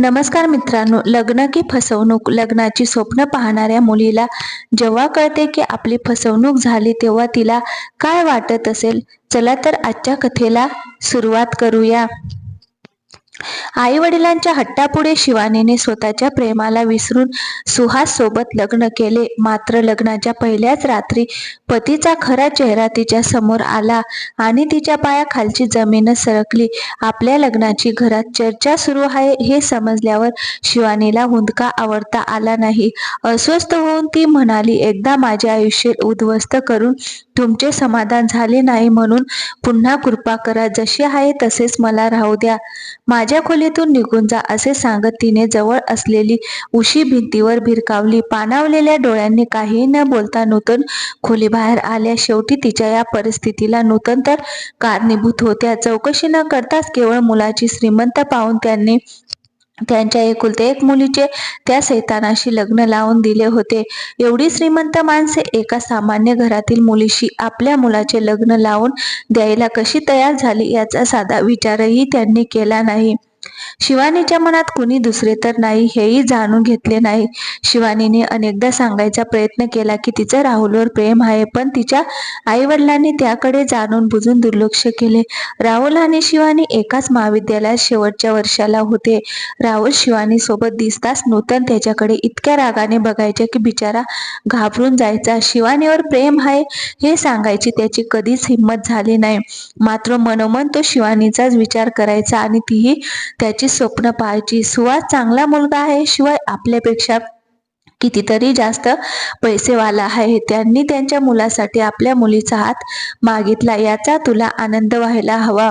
नमस्कार मित्रांनो लग्न की फसवणूक लग्नाची स्वप्न पाहणाऱ्या मुलीला जेव्हा कळते की आपली फसवणूक झाली तेव्हा तिला काय वाटत असेल? चला तर आजच्या कथेला सुरुवात करूया. आई वडिलांच्या हट्टापुढे शिवानीने स्वतःच्या प्रेमाला विसरून सुहास सोबत लग्न केले. मात्र लग्नाच्या पहिल्याच रात्री पतीचा खरा चेहरा तिच्या समोर आला आणि तिच्या पायाखालची जमीन सरकली. आपल्या लग्नाची घरात चर्चा सुरू आहे हे समजल्यावर शिवानीला हुंदका आवडता आला नाही. अस्वस्थ होऊन ती म्हणाली एकदा माझे आयुष्य उद्ध्वस्त करून तुमचे समाधान झाले नाही म्हणून पुन्हा कृपा करा. जसे आहे तसेच मला राहू द्या. माझ्या खोलीतून निघून जा असे सांगत तिने जवळ असलेली उशी भिंतीवर भिरकावली. पानावलेल्या डोळ्यांनी काही न बोलता नूतन खोली बाहेर आल्या. शेवटी तिच्या या परिस्थितीला नूतन तर कारणीभूत होत्या. चौकशी न करताच केवळ मुलाची श्रीमंत पाहून त्यांनी त्यांच्या एकुलते एक मुलीचे त्या सैतानाशी लग्न लावून दिले होते. एवढी श्रीमंत माणसे एका सामान्य घरातील मुलीशी आपल्या मुलाचे लग्न लावून द्यायला कशी तयार झाली याचा साधा विचारही त्यांनी केला नाही. शिवानीच्या मनात कुणी दुसरे तर नाही हेही जाणून घेतले नाही. शिवानीने अनेकदा सांगायचा प्रयत्न केला की तिचं राहुलवर प्रेम आहे पण तिच्या आई वडिलांनी त्याकडे जाणून बुजून दुर्लक्ष केले. राहुल आणि शिवानी एकाच महाविद्यालयात शेवटच्या वर्षाला होते. राहुल शिवानी सोबत दिसताच नूतन त्याच्याकडे इतक्या रागाने बघायचे की बिचारा घाबरून जायचा. शिवानीवर प्रेम आहे हे सांगायची त्याची कधीच हिंमत झाली नाही. मात्र मनोमन तो शिवानीचाच विचार करायचा आणि तीही त्या त्याची स्वप्न पाहायची. सुवास चांगला मुलगा आहे शिवाय आपल्यापेक्षा कितीतरी जास्त पैसेवाला आहे. त्यांनी त्यांच्या मुलासाठी आपल्या मुलीचा हात मागितला. याचा तुला आनंद व्हायला हवा.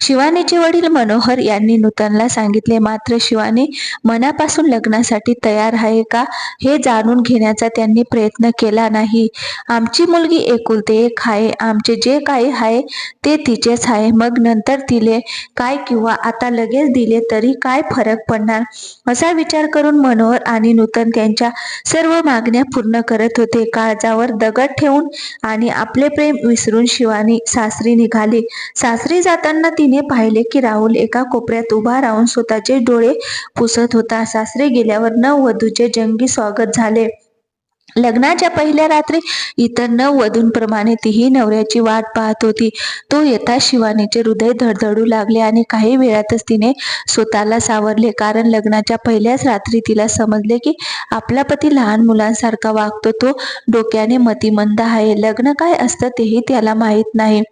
शिवानीचे वडील मनोहर यांनी नूतनला सांगितले मात्र शिवानी मनापासून लग्नासाठी तयार आहे का हे जाणून घेण्याचा त्यांनी प्रयत्न केला नाही. आमची मुलगी एकुलते एक आहे आमचे जे काही आहे ते तिचेच आहे. मग नंतर तिले काय किंवा आता लगेच दिले तरी काय फरक पडणार? असा विचार करून मनोहर आणि नूतन त्यांच्या सर्व मागण्या पूर्ण करत होते. काळजावर दगड ठेवून आणि आपले प्रेम विसरून शिवानी सासरी निघाली. सासरी जाताना तिने पाहिले की राहुल एका कोपऱ्यात उभा राहून स्वतःचे डोळे पुसत होता. सासरे गेल्यावर नव वधूचे जंगी स्वागत झाले. लग्नाच्या पहिल्या रात्री इतर नव वधूंप्रमाणे तीही नवऱ्याची वाट पाहत होती. तो येता शिवानीचे हृदय धडधडू लागले आणि काही वेळातच तिने स्वतःला सावरले. कारण लग्नाच्या पहिल्याच रात्री तिला समजले की आपला पती लहान मुलांसारखा वागतो. तो डोक्याने मतिमंद आहे. लग्न काय असतं तेही त्याला माहीत नाही.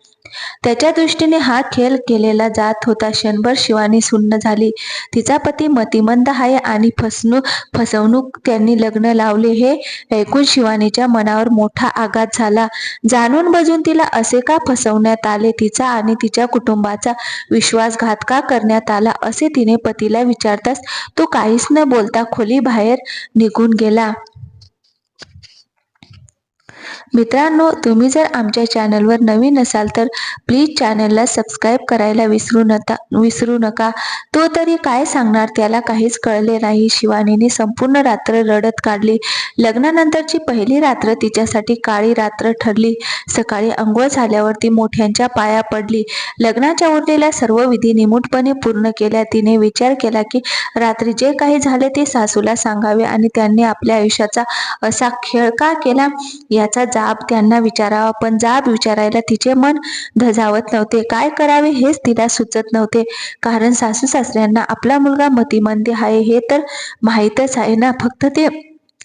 त्याच्या दृष्टीने हा खेळ केलेला जात होता. क्षणभर शिवानी सुन्न झाली. तिचा पती मतिमंद आहे आणि फसणूक फसवणूक त्यांनी लग्न लावले. हे ऐकून शिवानीच्या मनावर मोठा आघात झाला. जाणून बजून तिला असे का फसवण्यात आले? तिचा आणि तिच्या कुटुंबाचा विश्वासघात का करण्यात आला असे तिने पतीला विचारताच तो काहीच न बोलता खोली बाहेर निघून गेला. मित्रांनो तुम्ही जर आमच्या चॅनलवर नवीन असाल तर प्लीज चॅनलला सबस्क्राईब करायला विसरू नका विसरू नका. तो तरी काय सांगणार त्याला काहीच कळले नाही. शिवानीने संपूर्ण रात्र रडत काढली. लग्नानंतरची पहिली रात्र तिच्यासाठी काळी रात्र ठरली. सकाळी अंघोळ झाल्यावर ती मोठ्यांच्या पाया पडली. लग्नाच्या उरलेल्या सर्व विधी निमूटपणे पूर्ण केल्या. तिने विचार केला की रात्री जे काही झाले ते सासूला सांगावे आणि त्यांनी आपल्या आयुष्याचा असा खेळ का केला? याचा जाब त्यांना विचारावा. पण जाब विचारायला तिचे मन धजावत नव्हते. काय करावे हेच तिला सुचत नव्हते. कारण सासू सासऱ्यांना आपला मुलगा मतिमंदी आहे हे तर माहीतच आहे ना. फक्त ते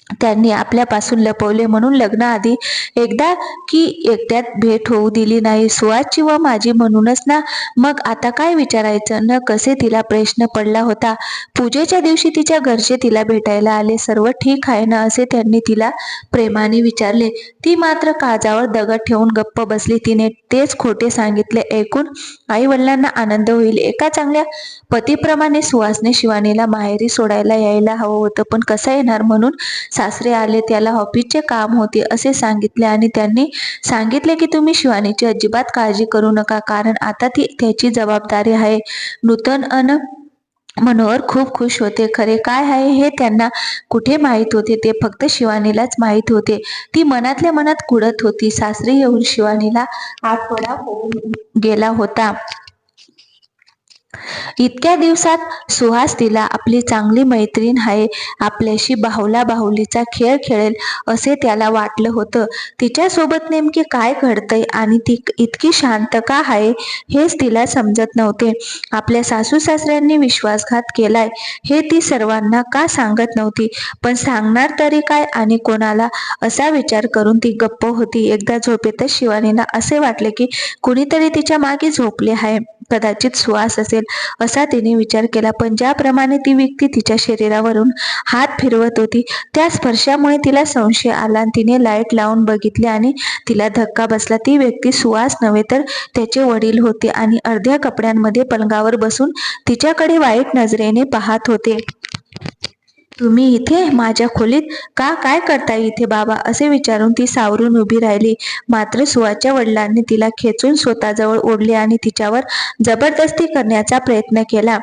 त्यांनी आपल्यापासून लपवले म्हणून लग्नाआधी एकदा की एकट्यात भेट होऊ दिली नाही. सुहासची व माझी म्हणूनच ना. मग आता काय विचारायचं? न कसे तिला प्रश्न पडला होता. पूजेच्या दिवशी तिच्या घरचे तिला भेटायला आले. सर्व ठीक आहे ना? असे त्यांनी तिला प्रेमाने विचारले. ती मात्र काजावर दगड ठेवून गप्प बसली. तिने तेच खोटे सांगितले. ऐकून आई वडिलांना आनंद होईल. एका चांगल्या पतीप्रमाणे सुहासने शिवानीला माहेरी सोडायला यायला हवं होतं. पण कसं येणार म्हणून सासरे आले त्याला ऑफिसचे काम होते असे सांगितले आणि त्यांनी सांगितले की तुम्ही शिवानीची अजिबात काळजी करू नका कारण आता ती त्याची जबाबदारी आहे. नूतन अन मनोहर खूप खुश होते. खरे काय आहे हे त्यांना कुठे माहीत होते? ते फक्त शिवानीलाच माहीत होते ती मनातल्या मनात कुडत होती. सासरी येऊन शिवानीला आठवडा होऊन गेला होता. इतक्या दिवसात सुहास तिला आपली चांगली मैत्रीण आहे. आपल्याशी बाहुला बाहुलीचा खेळ खेळेल असे त्याला वाटलं होतं. तिच्यासोबत नेमके काय घडतंय आणि ती इतकी शांत का आहे हेच तिला समजत नव्हते. आपल्या सासू सासऱ्यांनी विश्वासघात केलाय हे ती सर्वांना का सांगत नव्हती? पण सांगणार तरी काय आणि कोणाला? असा विचार करून ती गप्प होती. एकदा झोपेतच शिवानीला असे वाटले की कुणीतरी तिच्यामागे झोपले आहे. कदाचित सुवास असेल असा तिने विचार केला. पण ज्याप्रमाणे ती व्यक्ती तिच्या शरीरावरून हात फिरवत होती त्या स्पर्शामुळे तिला संशय आला. आणि तिने लाइट लावून बघितले आणि तिला धक्का बसला. ती व्यक्ती सुवास नव्हे तर त्याचे वडील होते आणि अर्ध्या कपड्यांमध्ये पलंगावर बसून तिच्याकडे वाईट नजरेने पाहत होते. तुम्ही इथे माझ्या खोलीत का काय करता इथे बाबा? असे विचारून ती सावरून उभी राहिली. मात्र सुवाच्या वडिलांनी तिला खेचून स्वतःजवळ ओढले आणि तिच्यावर जबरदस्ती करण्याचा प्रयत्न केला.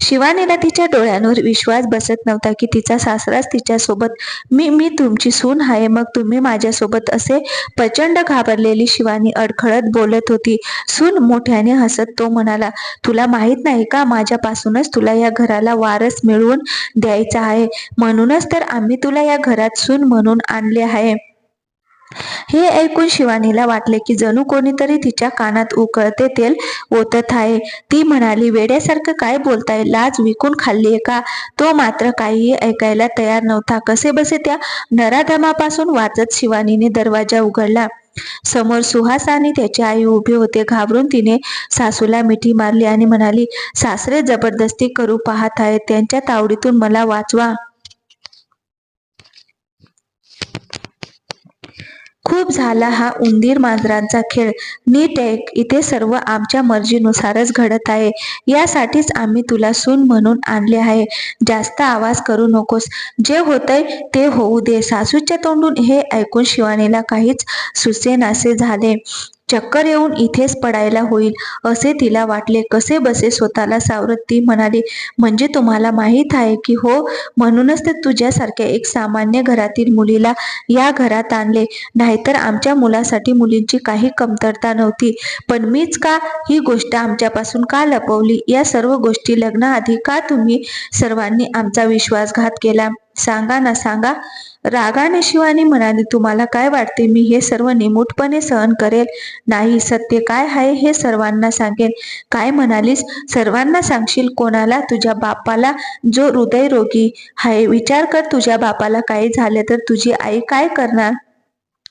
शिवानीला तिच्या डोळ्यांवर विश्वास बसत नव्हता की तिचा सासराच तिच्यासोबत मी मी तुमची सून आहे मग तुम्ही माझ्यासोबत असे प्रचंड घाबरलेली शिवानी अडखळत बोलत होती. सून मोठ्याने हसत तो म्हणाला तुला माहीत नाही का माझ्यापासूनच तुला या घराला वारस मिळवून द्यायचा आहे. म्हणूनच तर आम्ही तुला या घरात सून म्हणून आणले आहे. हे ऐकून शिवानीला वाटले की जणू कोणीतरी तिच्या कानात उकळते तेल ओतत आहे. ती म्हणाली वेड्यासारखं काय बोलताय? लाज विकून खाल्लीये का? तो मात्र काहीही ऐकायला तयार नव्हता. कसे बसे त्या नराधमापासून वाचत शिवानीने दरवाजा उघडला. समोर सुहास आणि त्याची आई उभे होते. घाबरून तिने सासूला मिठी मारली आणि म्हणाली सासरे जबरदस्ती करू पाहत आहेत. त्यांच्या तावडीतून मला वाचवा. खूप झाला हा उंदीर मांजरांचा खेळ. नीट ऐक इथे सर्व आमच्या मर्जीनुसारच घडत आहे. यासाठीच आम्ही तुला सून म्हणून आणले आहे. जास्त आवाज करू नकोस. जे होतंय ते होऊ दे. सासूच्या तोंडून हे ऐकून शिवानीला काहीच सुसेनासे झाले. चक्कर येऊन इथेच पडायला होईल असे तिला वाटले. कसे बसे स्वतःला सावरत? ती म्हणाली म्हणजे तुम्हाला माहीत आहे की हो म्हणूनच ते तुझ्यासारख्या एक सामान्य घरातील मुलीला या घरात आणले. नाहीतर आमच्या मुलासाठी मुलींची काही कमतरता नव्हती. पण मीच का ही गोष्ट आमच्यापासून का लपवली? या सर्व गोष्टी लग्नाआधी का तुम्ही सर्वांनी आमचा विश्वासघात केला? सांगा ना सांगा. रागाने शिवानी म्हणाली तुम्हाला काय वाटते? मी हे सर्व निमूटपणे सहन करेल? नाही सत्य काय आहे हे सर्वांना सांगेन. काय म्हणालीस? सर्वांना सांगशील कोणाला? तुझ्या बापाला? जो हृदयरोगी आहे. विचार कर तुझ्या बापाला काही झाले तर तुझी आई काय करणार?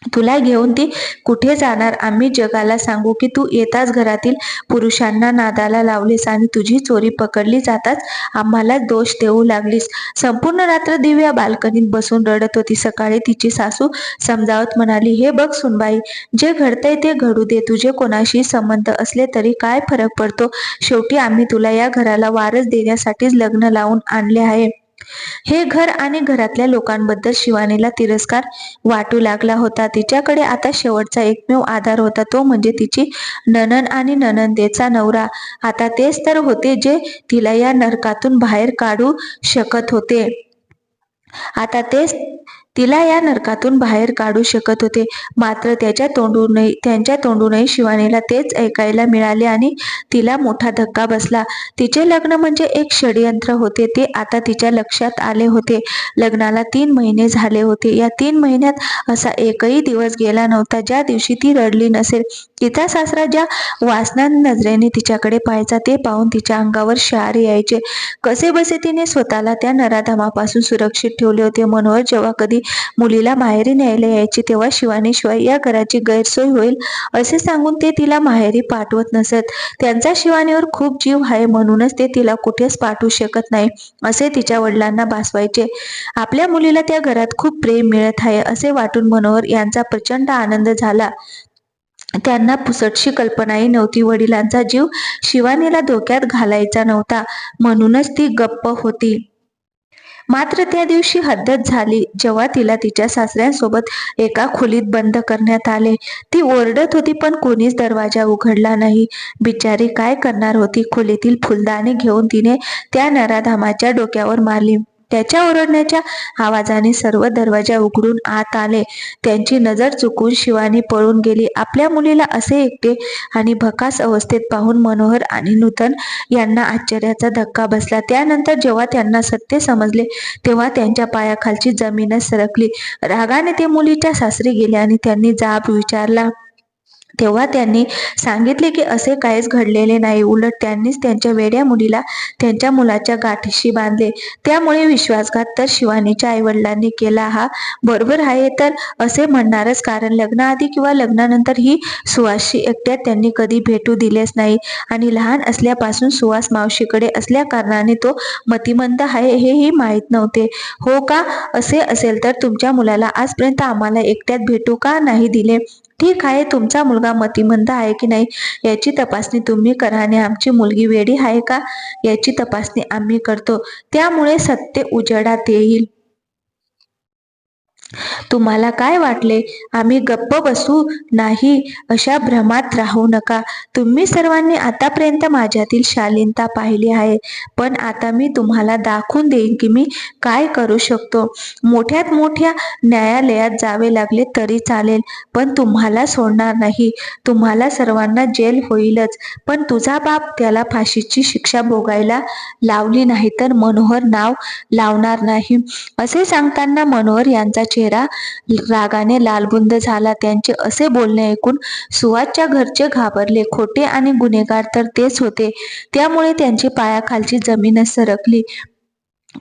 तुला घेऊन ती कुठे जाणार? आम्ही जगाला सांगू की तू येताच घरातील पुरुषांना नादाला लावलीस आणि तुझी चोरी पकडली जाताच आम्हाला दोष देऊ लागलीस. संपूर्ण रात्र दिव्या बाल्कनीत बसून रडत होती. सकाळी तिची सासू समजावत म्हणाली हे बघ सुनबाई जे घडतंय ते घडू दे. तुझे कोणाशी संबंध असले तरी काय फरक पडतो? शेवटी आम्ही तुला या घराला वारस देण्यासाठीच लग्न लावून आणले आहे. हे घर आणि घरातल्या लोकांबद्दल शिवानीला तिरस्कार वाटू लागला होता. तिच्याकडे आता शेवटचा एकमेव आधार होता. तो म्हणजे तिची ननन आणि ननंदेचा नवरा. आता तेच तर होते जे तिला या नरकातून बाहेर काढू शकत होते. आता तेच तिला या नरकातून बाहेर काढू शकत होते. मात्र त्याच्या तोंडूनही त्यांच्या तोंडूनही शिवानीला तेच ऐकायला मिळाले आणि तिला मोठा धक्का बसला. तिचे लग्न म्हणजे एक षडयंत्र होते. ते आता तिच्या लक्षात आले होते. लग्नाला तीन महिने झाले होते. या तीन महिन्यात असा एकही दिवस गेला नव्हता. ज्या दिवशी ती रडली नसेल तिचा सासरा ज्या वासना नजरेने तिच्याकडे पाहायचा ते पाहून तिच्या अंगावर शार यायचे. कसे बसे तिने स्वतःला त्या नराधमापासून सुरक्षित ठेवले होते? मनोहर जेव्हा कधी मुलीला माहेरी न्यायला यायची तेव्हा शिवानीशिवाय या घराची गैरसोय होईल असे सांगून ते तिला माहेरी पाठवत नसत. त्यांचा शिवानीवर खूप जीव आहे म्हणूनच ते तिला कुठेच पाठवू शकत नाही असे तिच्या वडिलांना भासवायचे. आपल्या मुलीला त्या घरात खूप प्रेम मिळत आहे असे वाटून मनोहर यांचा प्रचंड आनंद झाला. त्यांना पुसटशी कल्पनाही नव्हती. वडिलांचा जीव शिवानीला धोक्यात घालायचा नव्हता. म्हणूनच ती गप्प होती. मात्र त्या दिवशी हद्दत झाली. जेव्हा तिला तिच्या सासऱ्यांसोबत एका खोलीत बंद करण्यात आले. ती ओरडत होती पण कोणीच दरवाजा उघडला नाही. बिचारी काय करणार होती? खोलीतील फुलदाणी घेऊन तिने त्या नराधामाच्या डोक्यावर मारली. त्याच्या ओरडण्याच्या आवाजाने सर्व दरवाजा उघडून आत आले. त्यांची नजर चुकून शिवानी पळून गेली. आपल्या मुलीला असे एकटे आणि भकास अवस्थेत पाहून मनोहर आणि नूतन यांना आश्चर्याचा धक्का बसला. त्यानंतर जेव्हा त्यांना सत्य समजले तेव्हा त्यांच्या पायाखालची जमीनच सरकली. रागाने ते मुलीच्या सासरी गेले आणि त्यांनी जाब विचारला तेव्हा त्यांनी सांगितले की असे काहीच घडलेले नाही. उलट त्यांनीच त्यांच्या वेड्या मुलीला त्यांच्या मुलाच्या गाठीशी बांधले. त्यामुळे विश्वासघात तर शिवानीच्या आईवडिलांनी केला हा. बरोबर आहे तर असे म्हणणारच कारण लग्नाआधी किंवा लग्नानंतर ही सुहासशी एकट्यात त्यांनी कधी भेटू दिलेच नाही. आणि लहान असल्यापासून सुवास मावशीकडे असल्या कारणाने तो मतिमंद आहे हेही माहीत नव्हते. हो का? असे असेल तर तुमच्या मुलाला आजपर्यंत आम्हाला एकट्यात भेटू का नाही दिले? ठीक आहे तुमचा मुलगा मतिमंद आहे की नाही याची तपासणी तुम्ही करा आणि आमची मुलगी वेडी आहे का याची तपासणी आम्ही करतो. त्यामुळे सत्य उजेडात येईल. तुम्हाला काय वाटले? आम्ही गप्प बसू? नाही अशा भ्रमात राहू नका. तुम्ही सर्वांनी आतापर्यंत माझ्यातील शालीनता पाहिली आहे. पण आता मी तुम्हाला दाखवून देईन की मी काय करू शकतो. मोठ्यात मोठ्या न्यायालयात जावे लागले तरी चालेल पण तुम्हाला सोडणार नाही. तुम्हाला सर्वांना जेल होईलच. पण तुझा बाप त्याला फाशीची शिक्षा भोगायला लावली नाही तर मनोहर नाव लावणार नाही. असे सांगताना मनोहर यांचा चेहरा रागाने लालबुंद झाला. त्यांचे असे बोलणे ऐकून सुवासच्या घरचे घाबरले. खोटे आणि गुन्हेगार तर तेच होते. त्यामुळे त्यांची पायाखालची जमीनच सरकली.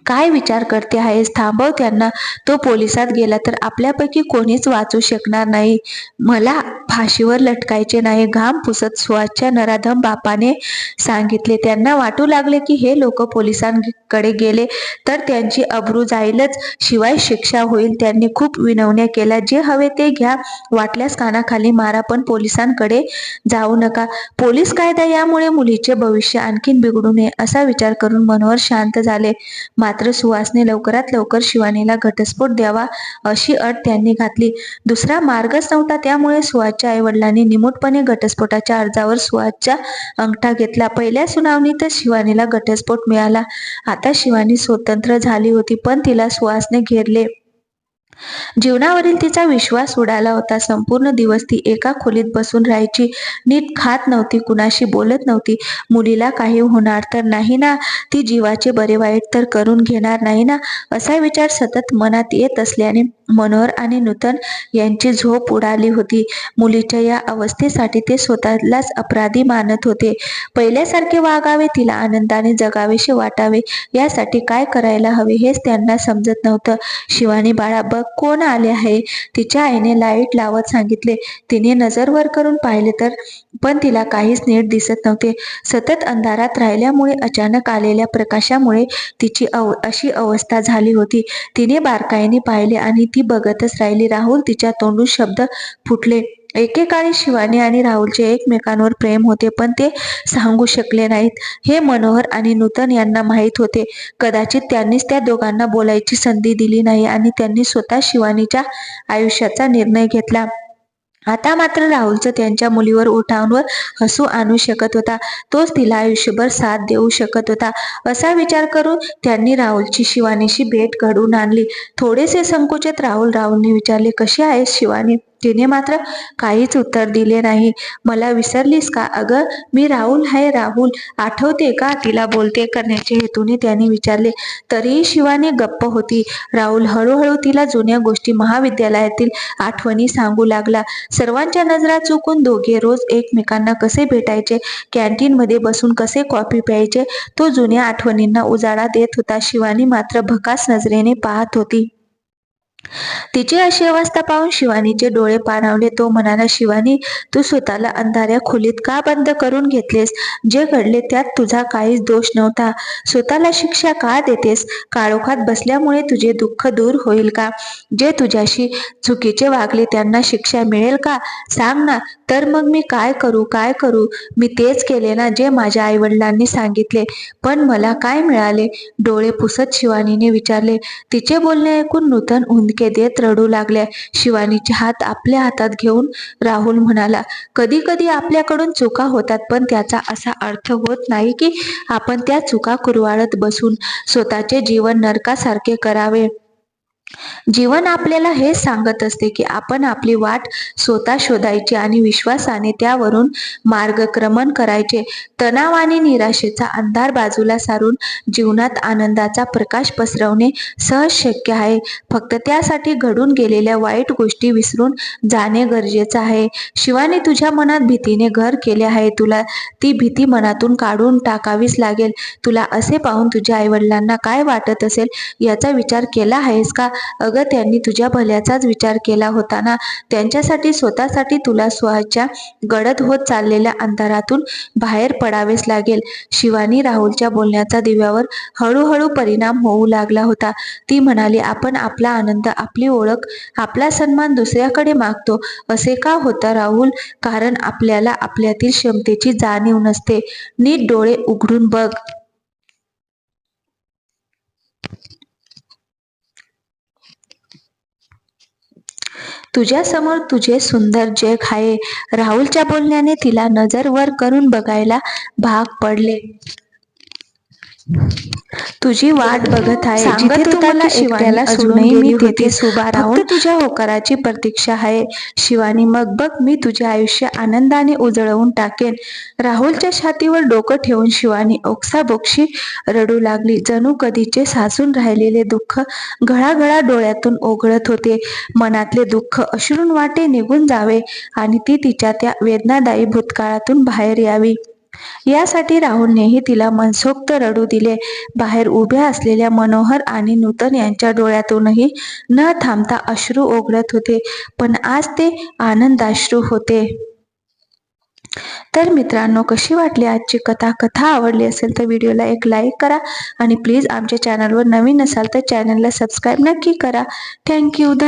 काय विचार करते आहेस थांबव त्यांना. तो पोलिसात गेला तर आपल्यापैकी कोणीच वाचू शकणार नाही. मला फाशीवर लटकायचे नाही. घाम पुसत सुहासच्या नराधम बापाने सांगितले. त्यांना वाटू लागले की हे लोक पोलिसांकडे गेले तर त्यांची अब्रू जाईलच. शिवाय शिक्षा होईल. त्यांनी खूप विनवण्या केल्या. जे हवे ते घ्या. वाटल्यास कानाखाली मारा पण पोलिसांकडे जाऊ नका. पोलीस कायदा यामुळे मुलीचे भविष्य आणखीन बिघडू नये असा विचार करून मनोहर शांत झाले. मात्र सुहासने लवकरात लवकर शिवानीला घटस्फोट द्यावा अशी अट त्यांनी घातली. दुसरा मार्गच नव्हता. त्यामुळे सुहासच्या आईवडिलांनी निमूटपणे घटस्फोटाच्या अर्जावर सुहासच्या अंगठा घेतला. पहिल्या सुनावणीतच शिवानीला घटस्फोट मिळाला. आता शिवानी स्वतंत्र झाली होती पण तिला सुहासने घेरले. जीवनावरील तिचा विश्वास उडाला होता. संपूर्ण दिवस ती एका खोलीत बसून राहायची. नीट खात नव्हती कुणाशी बोलत नव्हती. मुलीला काही होणार तर नाही ना? ती जीवाचे बरे वाईट तर करून घेणार नाही ना? असा विचार सतत मनात येत असल्याने मनोहर आणि नूतन यांची झोप उडाली होती. मुलीच्या या अवस्थेसाठी ते स्वतःलाच अपराधी मानत होते. पहिल्यासारखे वागावे तिला आनंदाने जगावेसे वाटावे यासाठी काय करायला हवे हेच त्यांना समजत नव्हतं. शिवानी बाळा बघ कोण आले आहे? तिच्या आईने लाइट लावत सांगितले. तिने नजर वर करून पाहिले तर पण तिला काहीच नीट दिसत नव्हते. सतत अंधारात राहिल्यामुळे अचानक आलेल्या प्रकाशामुळे तिची अव अशी अवस्था झाली होती. तिने बारकाईने पाहिले आणि ती बघतच राहिली. राहुल तिच्या तोंडून शब्द फुटले. एकेकाळी शिवानी आणि राहुलचे एकमेकांवर प्रेम होते पण ते सांगू शकले नाहीत. हे मनोहर आणि नूतन यांना माहीत होते. कदाचित त्यांनीच त्या दोघांना बोलायची संधी दिली नाही आणि त्यांनी स्वतः शिवानीच्या आयुष्याचा निर्णय घेतला. आता मात्र राहुलचं त्यांच्या मुलीवर ओठांवर हसू आणू शकत होता. तोच तिला आयुष्यभर साथ देऊ शकत होता. असा विचार करून त्यांनी राहुलची शिवानीशी भेट घडवून आणली. थोडेसे संकोचित राहुल राहुलने विचारले कशी आहेस शिवानी? तिने मात्र काहीच उत्तर दिले नाही. मला विसरलीस का? अगं मी राहुल आहे राहुल. आठवते का तिला बोलते करण्याच्या हेतूने त्याने विचारले. तरीही शिवाने गप्प होती. राहुल हळूहळू तिला जुन्या गोष्टी महाविद्यालयातील आठवणी सांगू लागला. सर्वांच्या नजरा चुकून दोघे रोज एकमेकांना कसे भेटायचे? कॅन्टीनमध्ये बसून कसे कॉफी प्यायचे? तो जुन्या आठवणींना उजाळा देत होता. शिवानी मात्र भकास नजरेने पाहत होती. तिची अशी अवस्था पाहून शिवानीचे डोळे पाणावले. तो म्हणाला शिवानी तू स्वतःला अंधाऱ्या खोलीत का बंद करून घेतलेस? जे घडले त्यात तुझा काहीच दोष नव्हता. स्वतःला शिक्षा का देतेस? काळोखात बसल्यामुळे तुझे दुःख दूर होईल का? जे तुझ्याशी चुकीचे वागले त्यांना शिक्षा मिळेल का? सांग ना तर मग मी काय करू काय करू? मी तेच केले ना जे माझ्या आईवडिलांनी सांगितले. पण मला काय मिळाले? डोळे पुसत शिवानीने विचारले. तिचे बोलणे ऐकून नूतन उंद मिणके देत रडू लागल्या. शिवानीचे हात आपल्या हातात घेऊन राहुल म्हणाला कधी कधी आपल्याकडून चुका होतात पण त्याचा असा अर्थ होत नाही की आपण त्या चुका कुरवाळत बसून स्वतःचे जीवन नरकासारखे करावे. जीवन आपल्याला हेच सांगत असते की आपण आपली वाट स्वतः शोधायची आणि विश्वासाने त्यावरून मार्गक्रमण करायचे. तणाव आणि निराशेचा अंधार बाजूला सारून जीवनात आनंदाचा प्रकाश पसरवणे सहज शक्य आहे. फक्त त्यासाठी घडून गेलेल्या वाईट गोष्टी विसरून जाणे गरजेचं आहे. शिवाने तुझ्या मनात भीतीने घर केले आहे. तुला ती भीती मनातून काढून टाकावीच लागेल. तुला असे पाहून तुझ्या आईवडिलांना काय वाटत असेल याचा विचार केला आहेस का? अगं त्यांनी तुझ्या भल्याचाच विचार केला होता ना? त्यांच्यासाठी स्वतःसाठी तुला स्वतःच्या गडद होत चाललेल्या अंधारातून बाहेर पडावेच लागेल. शिवानी राहुलच्या बोलण्याचा दिव्यावर हळूहळू परिणाम होऊ लागला होता. ती म्हणाली आपण आपला आनंद आपली ओळख आपला सन्मान दुसऱ्याकडे मागतो. असे का होतं राहुल? कारण आपल्याला आपल्यातील क्षमतेची जाणीव नसते. नीट डोळे उघडून बघ. तुझ्यासमोर तुझे सुंदर जग आहे. राहुलच्या बोलण्याने तिला नजर वर करून बघायला भाग पडले. तुझी वाट बघत आहे. जिथे तुम्हाला एकट्याला सोडून मी तिथे सुभा राहून तुझ्या होकाराची प्रतीक्षा आहे. शिवानी मग बघ मी तुझे आयुष्य आनंदाने उजळवून टाकेन. राहुलच्या छातीवर डोकं ठेवून शिवानी ओक्साबोक्षी रडू लागली. जणू कधीचे साचून राहिलेले दुःख घळाघळा डोळ्यातून ओघळत होते. मनातले दुःख अश्रून वाटे निघून जावे आणि ती तिच्या त्या वेदनादायी भूतकाळातून बाहेर यावी. यासाठी राहुलनेही तिला मनसोक्त रडू दिले. बाहेर उभ्या असलेल्या मनोहर आणि नूतन यांच्या डोळ्यातूनही न थांबता अश्रू ओघळत होते. पण आज ते आनंदाश्रू होते. तर मित्रांनो कशी वाटली आजची कथा? कथा आवडली असेल तर व्हिडिओला एक लाईक करा आणि प्लीज आमच्या चॅनलवर नवीन असाल तर चॅनलला सबस्क्राईब नक्की करा. थँक्यू. धन्यवाद.